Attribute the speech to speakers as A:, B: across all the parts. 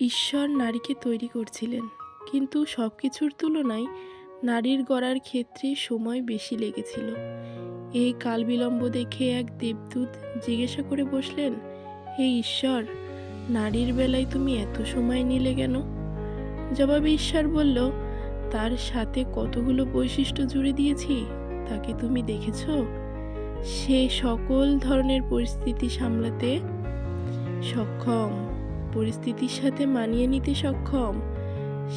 A: ঈশ্বর নারীকে তৈরি করছিলেন, কিন্তু সব কিছুর তুলনায় নারীর গড়ার ক্ষেত্রে সময় বেশি লেগেছিল। এই কাল বিলম্ব দেখে এক দেবদূত জিজ্ঞাসা করে বসলেন, হে ঈশ্বর, নারীর বেলায় তুমি এত সময় নিলে কেন? জবাবে ঈশ্বর বলল, তার সাথে কতগুলো বৈশিষ্ট্য জুড়ে দিয়েছি, তাকে তুমি দেখেছ? সে সকল ধরনের পরিস্থিতি সামলাতে সক্ষম। পরিস্থিতির সাথে মানিয়ে নিতে সক্ষম।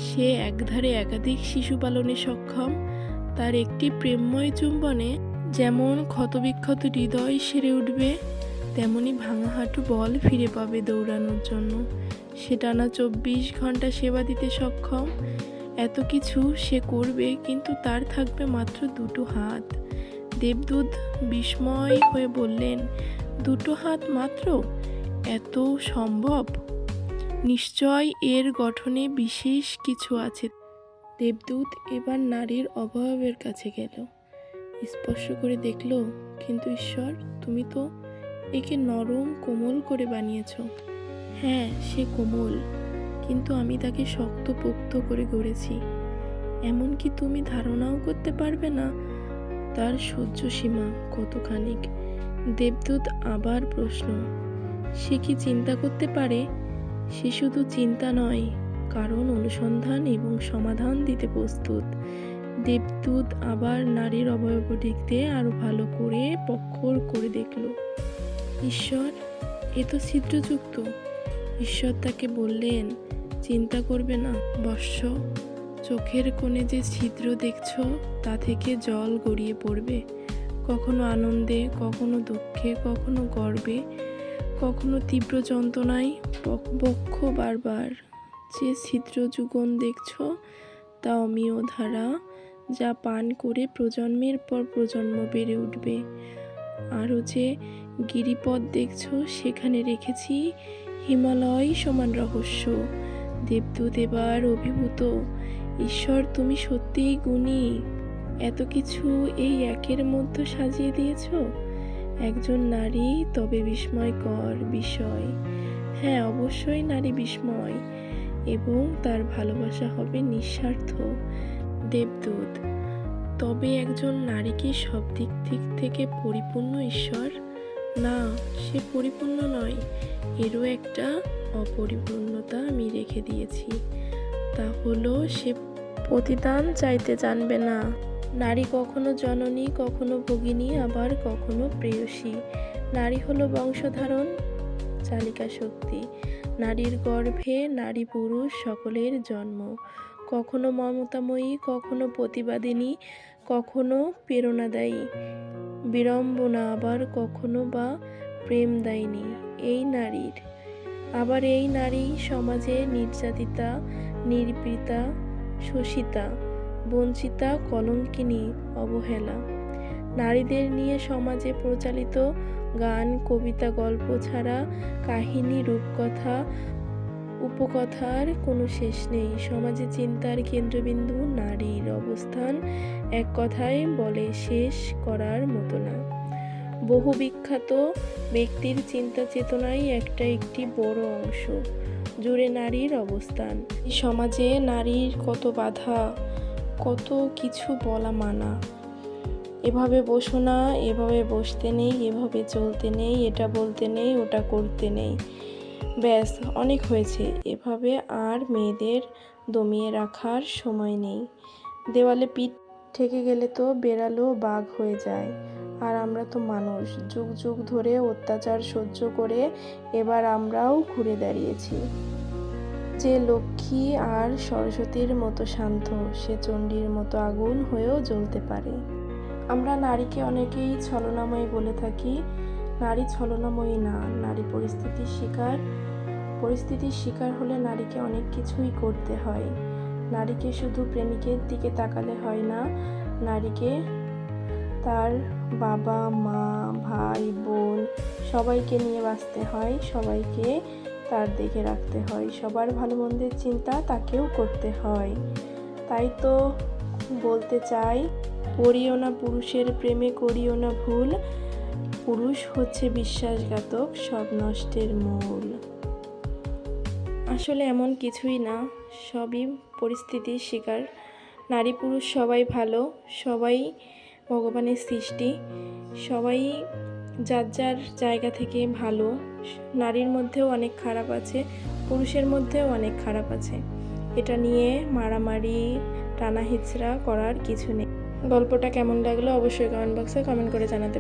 A: সে একধারে একাধিক শিশু পালনে সক্ষম। তার একটি প্রেমময় চুম্বনে যেমন ক্ষতবিক্ষত হৃদয় সেরে উঠবে, তেমনি ভাঙা হাঁটু বল ফিরে পাবে দৌড়ানোর জন্য। সে টানা চব্বিশ ঘণ্টা সেবা দিতে সক্ষম। এত কিছু সে করবে, কিন্তু তার থাকবে মাত্র দুটো হাত। দেবদূত বিস্ময় হয়ে বললেন, দুটো হাত মাত্র? এত সম্ভব? নিশ্চয় এর গঠনে বিশেষ কিছু আছে। দেবদূত এবার নারীর অভাবের কাছে গেল। স্পর্শ করে দেখল, কিন্তু ঈশ্বর, তুমি তো একে নরম কোমল করে বানিয়েছ। হ্যাঁ সে কোমল, কিন্তু আমি তাকে শক্ত পোক্ত করে গড়েছি। এমনকি তুমি ধারণাও করতে পারবে না তার সহ্য সীমা কতখানিক? দেবদূত আবার প্রশ্ন, সে কি চিন্তা করতে পারে সে শুধু চিন্তা নয়, কারণ অনুসন্ধান এবং সমাধান দিতে প্রস্তুত। দেবদূত আবার নারীর অবয়ব দেখতে আরও ভালো করে পক্ষর করে দেখল। ঈশ্বর, এ তো ছিদ্রযুক্ত। ঈশ্বর তাকে বললেন, চিন্তা করবে না, বর্ষ। চোখের কোণে যে ছিদ্র দেখছ, তা থেকে জল গড়িয়ে পড়বে। কখনো আনন্দে, কখনো দুঃখে, কখনো গর্বে কখনো তীব্র যন্ত্রণায় বক- বক্ষ বারবার। যে ছিদ্র যুগন দেখছ, তা অমীয় ধারা যা পান করে প্রজন্মের পর প্রজন্ম বেড়ে উঠবে। আরও যে গিরিপথ দেখছ, সেখানে রেখেছি হিমালয় সমান রহস্য। দেবদূত এবার অভিভূত, ঈশ্বর, তুমি সত্যিই গুণী। এত কিছু এই একের মধ্যে সাজিয়ে দিয়েছ? একজন নারী, তবে বিস্ময়কর বিষয়। হ্যাঁ অবশ্যই নারী বিস্ময়, এবং তার ভালোবাসা হবে নিঃস্বার্থ। দেবদূত, তবে একজন নারী কি সব দিক দিক থেকে পরিপূর্ণ ঈশ্বর? না, সে পরিপূর্ণ নয়। এরও একটা অপরিপূর্ণতা আমি রেখে দিয়েছি। তা হলো, সে প্রতিদান চাইতে জানবে না। নারী কখনো জননী, কখনো ভগিনী, আবার কখনো প্রেয়সী। নারী হলো বংশধারণ, চালিকা শক্তি। নারীর গর্ভে নারী পুরুষ সকলের জন্ম। কখনো মমতাময়ী, কখনো প্রতিবাদিনী, কখনো প্রেরণাদায়ী। বিড়ম্বনা আবার কখনো বা প্রেম প্রেমদায়িনী। এই নারীর। আবার এই নারী সমাজে নির্যাতিতা, নির্বৃতা, শোষিতা। বঞ্চিতা কলঙ্কিনী অবহেলা। নারীদের নিয়ে সমাজে প্রচালিত গান, কবিতা, গল্প ছাড়া কাহিনী, রূপকথা, উপকথার কোনো শেষ নেই। সমাজে চিন্তার কেন্দ্রবিন্দু নারীর অবস্থান এক কথায় বলে শেষ করার মতো না। বহু বিখ্যাত ব্যক্তির চিন্তা চেতনাই একটা একটি বড় অংশ, জুড়ে নারীর অবস্থান। সমাজে নারীর কত বাধা কত কিছু বলা মানা। এভাবে বসো না, এভাবে বসতে নেই, এভাবে চলতে নেই, এটা বলতে নেই, ওটা করতে নেই। ব্যাস, অনেক হয়েছে। এভাবে আর মেয়েদের দমিয়ে রাখার সময় নেই। দেওয়ালে পিঠ ঠেকে গেলে তো বেড়ালো বাঘ হয়ে যায়। আর আমরা তো মানুষ। যুগ যুগ ধরে অত্যাচার সহ্য করে এবার আমরাও ঘুরে দাঁড়িয়েছি। যে লক্ষ্মী আর সরস্বতীর মতো শান্ত, সে চণ্ডীর মতো আগুন হয়েও জ্বলতে পারে। আমরা নারীকে অনেকেই ছলনাময়ী বলে থাকি। নারী ছলনাময়ী না, নারী পরিস্থিতির শিকার। পরিস্থিতির শিকার হলে নারীকে অনেক কিছুই করতে হয়। নারীকে শুধু প্রেমিকের দিকে তাকালে হয় না, নারীকে তার বাবা, মা, ভাই, বোন সবাইকে নিয়ে বাঁচতে হয়। সবাইকে তার দেখে রাখতে হয়। সবার ভালো মন্দের চিন্তা তাকেও করতে হয়। তাই তো বলতে চাই, পড়িও না পুরুষের প্রেমে, করিও না ভুল। পুরুষ হচ্ছে বিশ্বাসঘাতক, সব নষ্টের মূল। আসলে এমন কিছুই না, সবই পরিস্থিতির শিকার। নারী পুরুষ সবাই ভালো, সবাই ভগবানের সৃষ্টি, সবাই যার যার জায়গা থেকে ভালো, নারীর মধ্যেও অনেক খারাপ আছে, পুরুষের মধ্যেও অনেক খারাপ আছে। এটা নিয়ে মারামারি টানা হিচড়া করার কিছু নেই। গল্পটা কেমন লাগল অবশ্যই কমেন্ট বক্সে কমেন্ট করে জানাতে